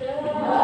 Yeah.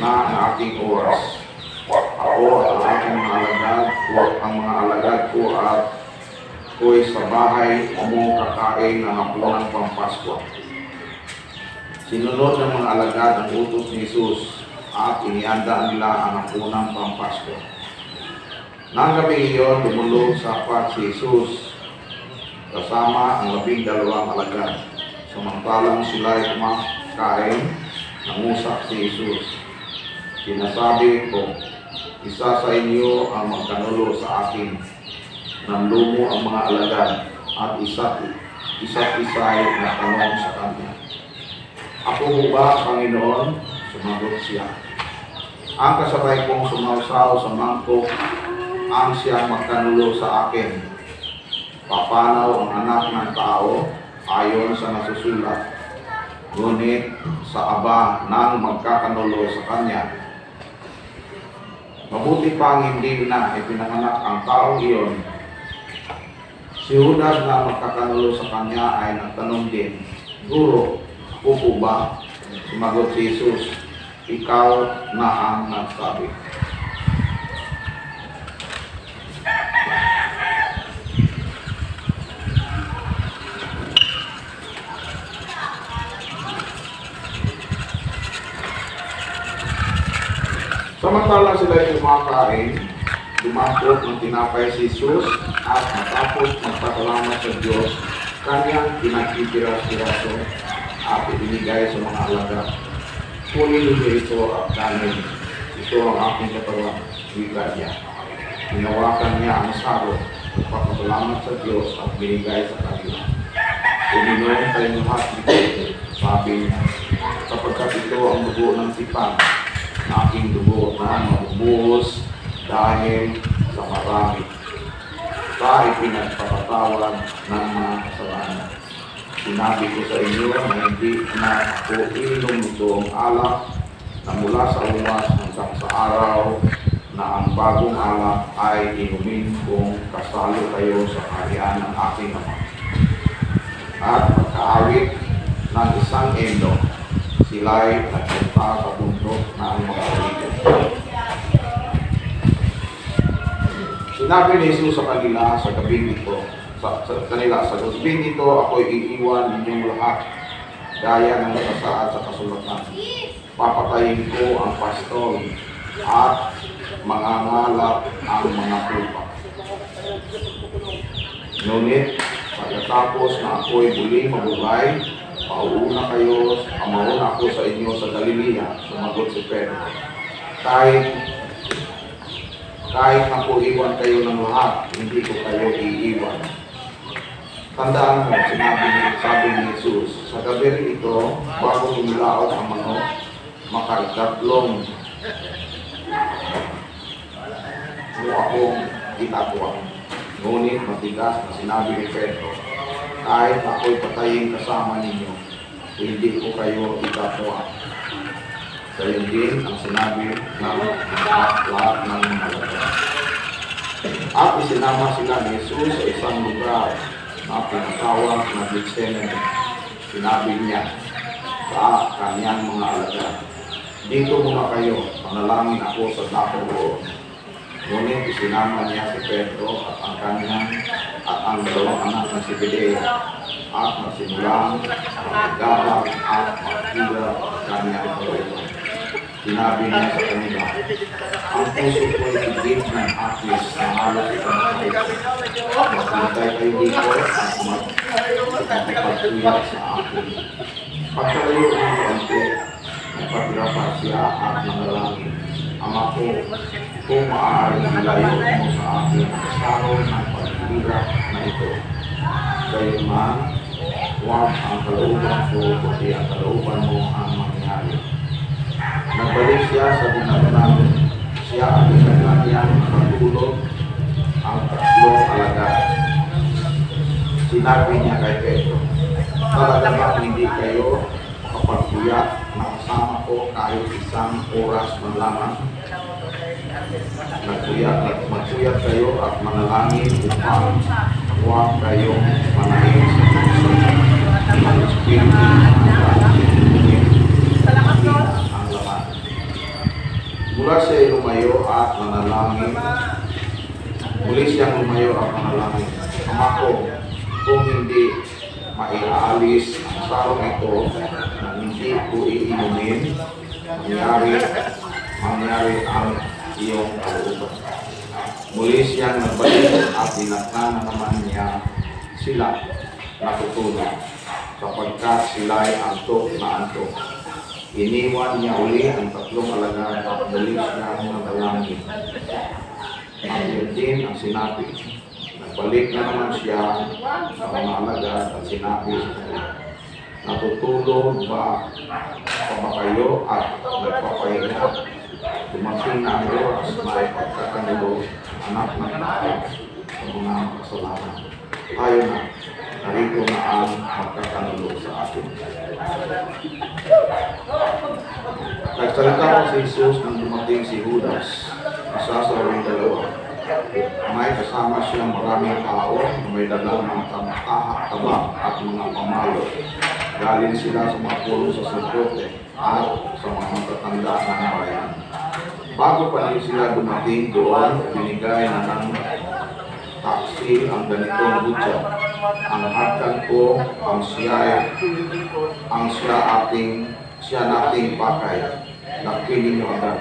Na ang aking oras. Ako ang aking mga alagad, o ang mga alagad ko at ko'y sa bahay mo kakain ng hapunan pampaskwa. Sinunod ng mga alagad ang utos ni Jesus at inianda nila ang hapunan pampaskwa. Nang gabi iyon, dumulog sa apat si Jesus kasama ang labing dalawang alagad. Samantalang sila'y kumakain, nangusap si Jesus. Sinasabi ko, isa sa inyo ang magkanulo sa akin. Nanlumo ang mga alagad at isa't isa't isa'y natanong sa kanya. Ako ba, Panginoon? Sumagot siya. Ang kasabay kong sumausaw sa mangkok ang siyang magkanulo sa akin. Papanaw ang anak ng tao ayon sa nasusulat. Ngunit sa aba ng magkakanulo sa kanya. Mabuti pang hindi na ipinanganak ang tao iyon. Si Judas na magkakanulo sa kanya ay nagtanong din, Guro, ako po ba? Sumagot si Jesus, ikaw na ang nagsabi. Samantala sila ay kumakain, dumasot ng tinapay si Jesus at matapos magpasalamat sa Diyos, kanyang pinagpipira-piraso at ibinigay sa mga alaga. Kunin niyo ito at kanin. Ito ang aking katawan, wika niya. Hinawakan niya ang saro, nagpapasalamat sa Diyos at binigay sa kanila. Uminom kayong lahat nito, sabi niya, sapagkat ito ang dugo ng tipan aking dugo na mabubuhos dahil sa marami sa ipinagpapatawad ng mga kasalanan. Sinabi ko sa inyo na hindi na ako inom nitong alak na mula sa umas hanggang sa araw na ang bagong alak ay inumin kung kasalo kayo sa kaharian ng aking ama. At pagkaawit ng isang endo, sila'y nagpunta sa bundok ng mga kaibigan. Sinabi ni Jesus sa kanila sa gabing ito, sa, sa kanila, sa gabing ito ako'y iiwan ninyong lahat, gaya ng nakasaad sa kasulatan. Papatayin ko ang pastol at mangangalap ang mga tupa. Ngunit, pagkatapos na ako'y muling mabuhay, pauuna kayo, amauna ako sa inyo sa Galilea, sumagot si Pedro. Kahit, kahit ako iwan kayo ng lahat, hindi ko kayo iiwan. Tandaan mo, sinabi ni, sabi ni Jesus, sa gabi ito, bago tumilaot ang manok, makagtatlong mo akong itatwa. Ngunit matigas na sinabi ni Pedro, kahit ako'y patayin kasama ninyo, hindi ko kayo itatwa. Gayon din ang sinabi ng lahat ng malaga. At isinama sila ni Jesus sa isang lugar na pinatawag na Gethsemane. Sinabi niya sa kanyang mga alagad, Dito muna kayo, panalangin ako sa dako roon. Ngunit isinama niya si Pedro at ang kanyang at ang dalawang anak na si Bideo at nagsimulang magagabag at magkila ang kanyang kalooban. Sinabi niya sa kanila, ang puso ko'y higit ng akis na halos ipangkait. Maghintay kayo dito at magpapagtuyak sa akin. Pagkalayo ng kaunti, nagpatira siya at nanalangin. Ama ko, kung maaaring ilayo mo sa akin ang sarong ng paghihirap na ito. Gayon man, huwag ang kalooban ko, kundi ang kalooban mo ang mangyari. Nagbalik siya sa dinatnan siya at isang kanyang nakatulog ang tatlong alagad. Sinabi niya kay Pedro, talaga ba hindi kayo makapagpuyat na kasama ko kahit isang oras man lamang? Nagpuyat at magpuyat kayo at manalangin upang huwag kayong manahin sa puso. Mula siya lumayo at manalangin. Muli siyang lumayo at manalangin. Ama ko, kung hindi maiaalis ang sarong ito na hindi ko iinumin, mangyari, mangyari ang iyong kalooban. Muli siyang nagbalik at dinatnan na naman niya sila natutulog sapagkat sila'y antok na antok. Iniwan niya uli ang tatlong alagad at balik siya ng dalangin. Yun din ang sinabi. Nagbalik na naman siya sa mga alagad at sinabi sa Natutulog ba pa kayo at nagpapahinga? Dumating ang oras na ipagkakanulo ang anak ng tao sa mga kasalanan. Tayo na, narito na ang magkakanulo sa atin. Nagsalita si Jesus nang dumating si Judas, isa sa ring dalawa. May kasama siyang maraming tao na may dalang mga tabak at mga pamalo. Galing sila sa mga pulo sa sacerdote at sa mga matatanda ng bayan. Bago pa rin sila dumating doon, binigay na ng taksi ang ganitong butya. Ang hatag ko, ang siya, ang siya ating, siya nating pakay. Nakpili niyo agad.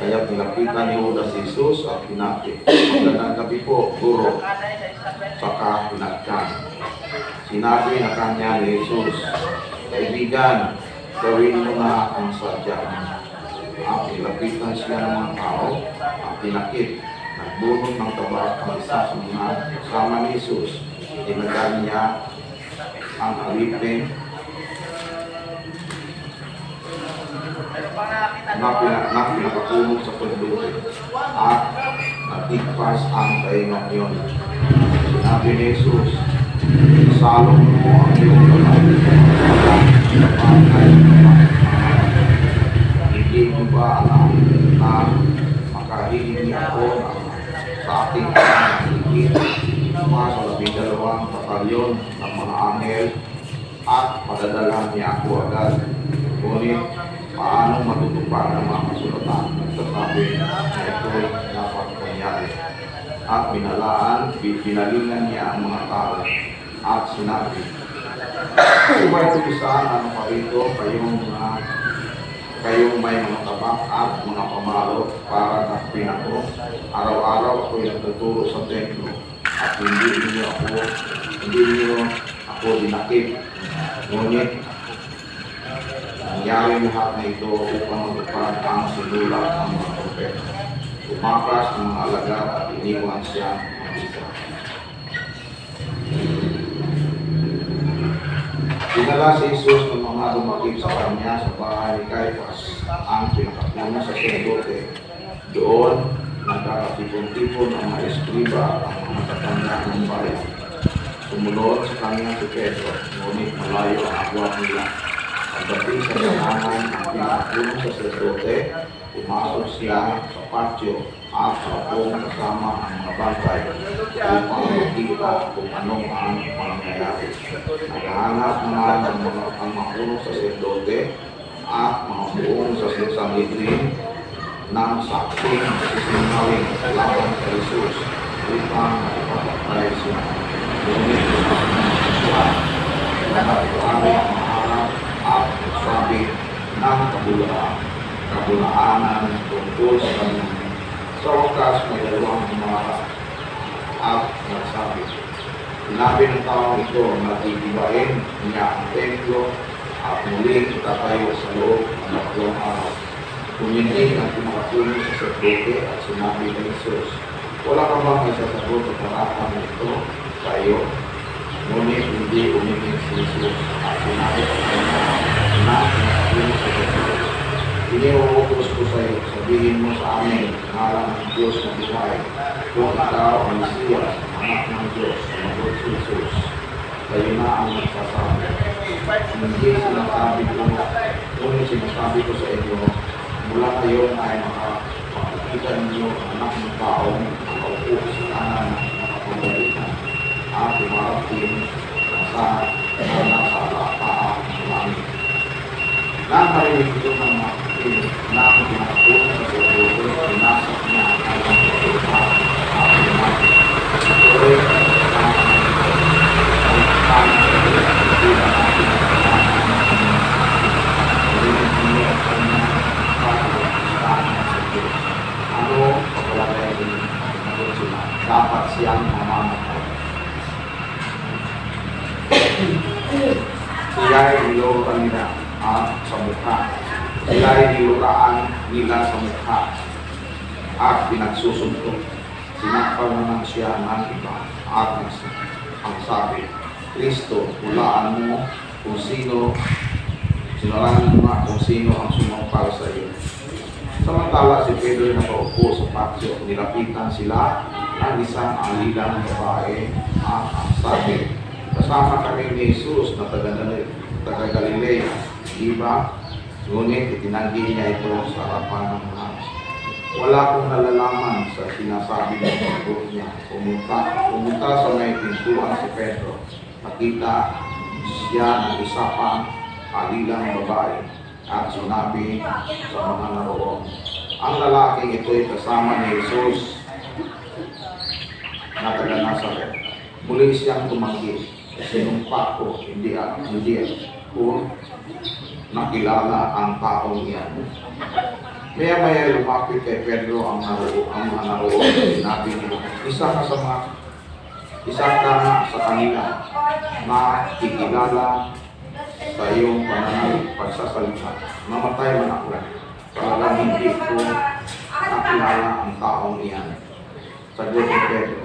Kaya pinapitan ni Judas Jesus at pinati. Magandang gabi po, guro. Saka pinagkan. Sinabi na kanya ni Jesus, Kaibigan, gawin mo na ang sadya. At nilapitan siya ng mga tao at pinakit. Nagbunong ng tabak ang isa sa mga kasama ni Jesus. Tinagal niya ang alipin na, pina, na pinakatulog sa pagduti at natigpas ang kaingat yun. Sinabi ni Jesus, salong mo ang iyong kamay Hindi mo ba alam na makahiling ako na sa ating pangingin mga sa labing dalawang batalyon ng mga anghel at padadala niya ako agad. Ngunit paano matutupad ang mga kasulatan nagsasabi na ito'y dapat mangyari. At binalaan, binalingan niya ang mga tao at sinabi, Kung may tulisan, ano pa rito, kayong mga kayong may mga tabak at mga pamalo para takpin ako. Araw-araw ako'y nagtuturo sa templo at hindi niyo ako, hindi niyo ako dinakip. Ngunit, nangyari lahat na ito upang matupad ang sinulat ng mga propeta. Tumakas ang mga alagad at iniwan siya Dinala si Jesus ng mga dumakip sa kanya sa bahay ni Caiaphas, ang pinakapuno sa sacerdote. Doon, nagkakatipon-tipon ang mga eskriba at mga tatanda ng bayan. Sumunod sa kanya si Pedro, ngunit malayo ang agwat nila. Pagdating sa sanahan ang pinakapuno sa sacerdote, pumasok siya sa patio at sa buong kasama ang mga bantay upang makita kung anong ang pangyayari. Naghahanap naman ng mga ang makuno sa sacerdote at mga buong sa Sanhedrin ng saksing sisinungaling laban kay Jesus upang makipagpapay siya. Ngunit siya nagpapari ang maharap at sabi ng kabulaan, kabulaanan tungkol sa kanya. Sa wakas may dalawang umarap at nagsabi, Sinabi ng taong ito na niya ang templo at muling itatayo sa loob ng tatlong araw. Kumindig ang pinakapuno sa sacerdote at sinabi ni Jesus, Wala ka bang may sasagot sa parapan nito sa iyo? Ngunit hindi umingin si Jesus at sinabi sa kanya na pinakapuno sa sacerdote. Iniuutos ko sa iyo, sabihin mo sa amin, ngalan ng Diyos na buhay, kung ikaw ang Mesiyas, anak ng Diyos, Jesus. Kayo na ang nagsasabi. Hindi sinasabi ko, ngunit sinasabi ko sa inyo, mula ngayon ay makakita ninyo ang anak ng taong nakaupo sa kanan ng makapagalitan at umarating sa sa nasa paa ng langit. Nang marinig ito ng mga na pinakapuno sa sacerdote, pinasak niya ang kanyang pagkita at pinag. Ito ay ang pagkakita ng pagkakita natin sa kanyang Marinig niyo ang kanyang pagkakita sa Diyos. Ano pagkalagay din ang sila? Dapat siyang mamamatay. Siya ay niloko nila at sa mukha. Sila ay niluraan nila sa mukha at pinagsusuntok. Sinakpan naman siya ng iba at ang sabi, Kristo, hulaan mo kung sino, sinaranan mo nga kung sino ang sumampal sa iyo. Samantala si Pedro ay nakaupo sa patio, nilapitan sila ng isang alilang babae at ang sabi, kasama kami ni Jesus na taga taga Galilea, di ba? Ngunit itinanggi niya ito sa harapan ng lahat. Wala akong nalalaman sa sinasabi ng pagkot niya. Pumunta, pumunta sa may pintuan si Pedro. Nakita siya ng isa pang alilang babae at sinabi sa mga naroon. Ang lalaking ito'y kasama ni Jesus na taga Nazareth. Muli siyang tumanggi. Sinumpa ko, hindi at hindi ko nakilala ang taong iyan. Maya maya lumapit kay Pedro ang naroon, ang mga naroon. Sinabi niya, isa ka sa mga isa ka nga sa kanila na kikilala sa iyong pananalig pagsasalita. Mamatay man ako. Talagang hindi ko nakilala ang taong iyan. Sagot ni Pedro.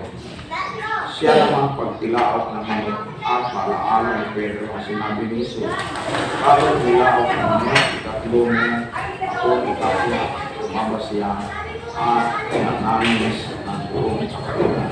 Siya naman pagtilaok ng hangin at malaala ni Pedro ang sinabi ni Jesus. Habang tilaok ng hangin, ikatlo mo ako ikatlo. Tumaba siya at pinanamis ng buong kapalitan.